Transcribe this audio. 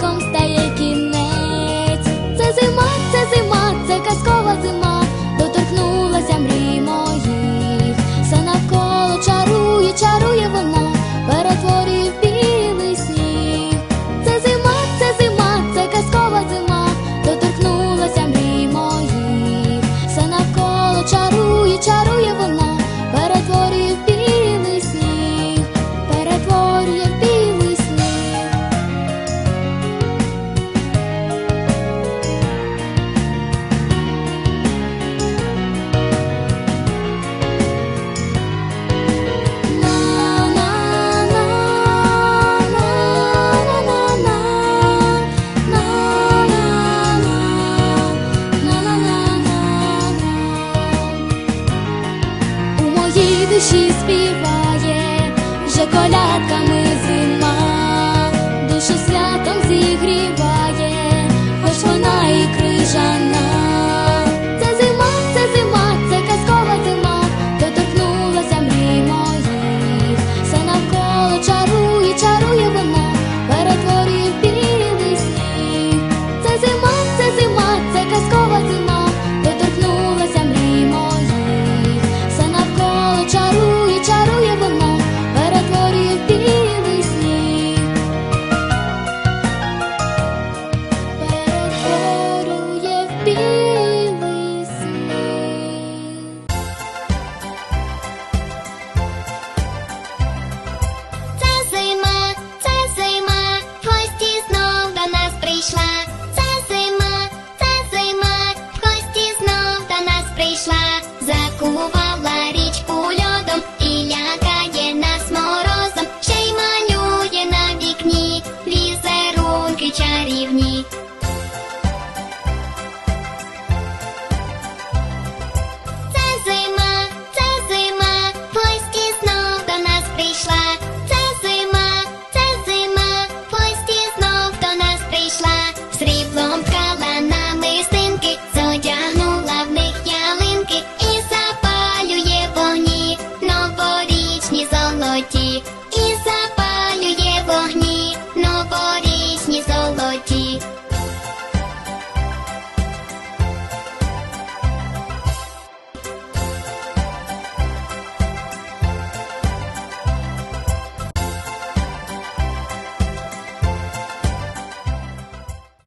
公司 душі співає, вже колядками зима, душу свята. の